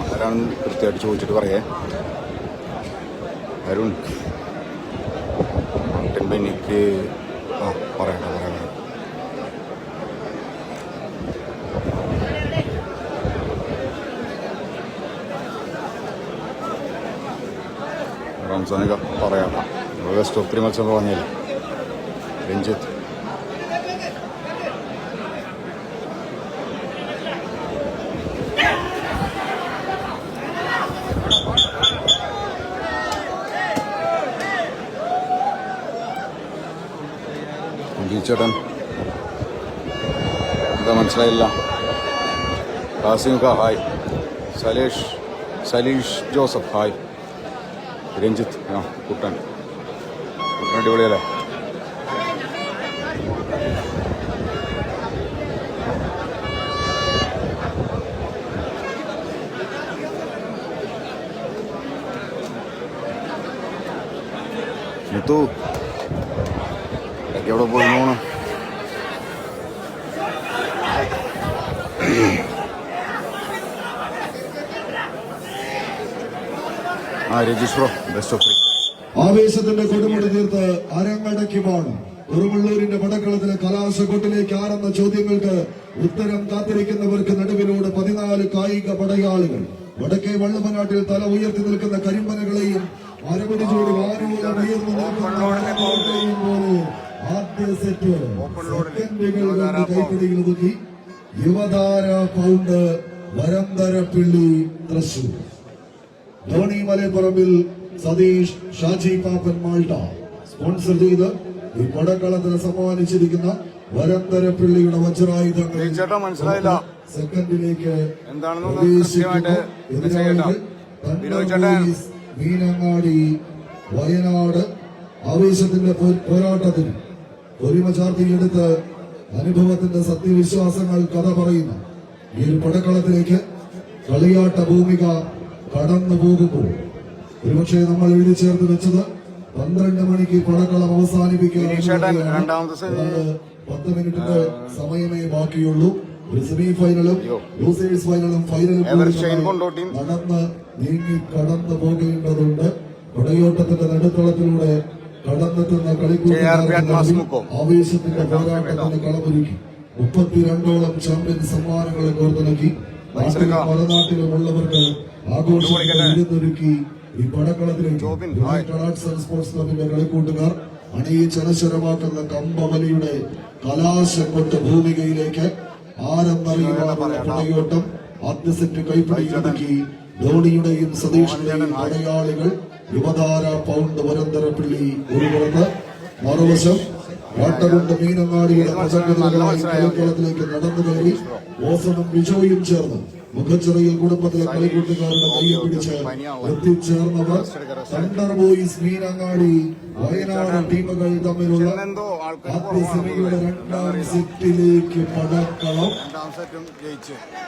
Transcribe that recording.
ആരാണെന്ന് കൃത്യമായിട്ട് ചോദിച്ചിട്ട് പറയേ? അരുൺ. മൗണ്ടൻ ബെന്നിക്ക് ആ പറയട്ടെ പറയട്ടെ റംസാനൊക്കെ പറയാം. വെസ്റ്റ് ഓഫ് ത്രീ മത്സരം പറഞ്ഞില്ല രഞ്ജിത്ത് രഞ്ജിത്ത് ചേട്ടൻ എന്താ മനസ്സിലായില്ല? കാസിമുഖ ഹായ് സലേഷ് സലീഷ് ജോസഫ് ഹായ് രഞ്ജിത്ത് ആ കുട്ടൻ. കുട്ടൻ അടിപൊളിയല്ലേ? മുത്തു. എവിടെ പോയി മോണ്? ആ രജീഷ് ബ്രോ ബെസ്റ്റ് ഓഫ് ആവേശത്തിന്റെ കൊടുമുടി തീർത്ത് അരങ്ങടക്കുമാണ് കുറുമുള്ളൂരിന്റെ പടക്കളത്തിലെ കലാശക്കൊട്ടിലേക്ക് ആരെന്ന ചോദ്യങ്ങൾക്ക് ഉത്തരം കാത്തിരിക്കുന്നവർക്ക് നടുവിലൂടെ പതിനാല് കായിക പടയാളികൾ. വടക്കേ വള്ളമനാട്ടിൽ തല ഉയർത്തി നിൽക്കുന്ന കരിമ്പനകളെയും അരവടി ചൂട് വാനോളം ഉയർന്നു നിൽക്കുന്ന പോലെ സെറ്റ് കൈപ്പിടിയിൽ ഒതുക്കി യുവതാര പൗണ്ട് വരന്തരപ്പിള്ളി തൃശൂർ ധോണി മലപ്പുറമിൽ സതീഷ് ഷാജി പാപ്പൻ മാൾട്ട. സ്പോൺസർ ചെയ്ത് ഈ പടക്കളത്തിന് സമ്മാനിച്ചിരിക്കുന്ന വരന്തരപ്പിള്ളിയുടെ വജ്രായുധങ്ങൾ. മനസ്സിലായില്ല. സെക്കൻഡിലേക്ക്. മീനങ്ങാടി വയനാട് ആവേശത്തിന്റെ പോരാട്ടത്തിന് ഒരുമ മജാർത്തിയെടുത്ത് അനുഭവത്തിന്റെ സത്യവിശ്വാസങ്ങൾ കഥ പറയുന്നു. ഈ ഒരു പടക്കളത്തിലേക്ക് കളിയാട്ട ഭൂമിക കടന്നു പോകുമ്പോൾ ഒരുപക്ഷെ നമ്മൾ എഴുതി ചേർത്ത് വെച്ചത് പന്ത്രണ്ട് മണിക്ക് പടക്കളം അവസാനിപ്പിക്കാൻ പത്ത് മിനിറ്റിന്റെ സമയമേ ബാക്കിയുള്ളൂ. ഒരു സെമി ഫൈനലും ലൂസേഴ്സ് ഫൈനലും ഫൈനലും നടന്ന് നീങ്ങി കടന്നു പോകേണ്ടതുണ്ട്. പടയോട്ടത്തിന്റെ നടുത്തളത്തിലൂടെ കടന്നെത്തുന്ന മുക്കോ. ആവേശത്തിന്റെ പോരാട്ടത്തിന് കളമൊരുക്കി. മുപ്പത്തിരണ്ടോളം ചാമ്പ്യൻ സമ്മാനങ്ങളെ കോർത്തിണക്കി. നാട്ടിലും മലനാട്ടിലുമുള്ളവർക്ക് ആഘോഷങ്ങൾ വിരുന്നൊരുക്കി ഈ പടക്കളത്തിലും സ്പോർട്സ് ക്ലബിന്റെ കളിക്കൂട്ടുകാർ അണിയിച്ചനശ്വരമാക്കുന്ന കലാശം കലാശക്കൊട്ട് ഭൂമികയിലേക്ക് ആരെന്നറിയുവാനുള്ള പടയോട്ടം ആദ്യ സെറ്റ് കൈപ്പിടിയിലൊതുക്കി ധോണിയുടെയും സതീഷിന്റെയും പടയാളികൾ യുവതാര പൗണ്ട് വരന്തരപ്പിള്ളി ഒരു പുറത്ത് മറുവശം വാട്ടകുണ്ട് മീനങ്ങാടിയുടെ പ്രസംഗത്തിനായി കളിക്കളത്തിലേക്ക് നടന്നു കയറി ഓസണും ബിജോയും ചേർന്ന്. മുഖച്ചിറയിൽ കുടുംബത്തിലെ കളിക്കൂട്ടുകാരുടെ കയ്യെ പിടിച്ച് എത്തിച്ചേർന്നവർ തണ്ടർ ബോയ്സ് മീനങ്ങാടി വയനാട് ടീമുകൾ തമ്മിലുള്ള ആദ്യ സെമിയുടെ രണ്ടാം സെറ്റിലേക്ക് ജയിച്ചു.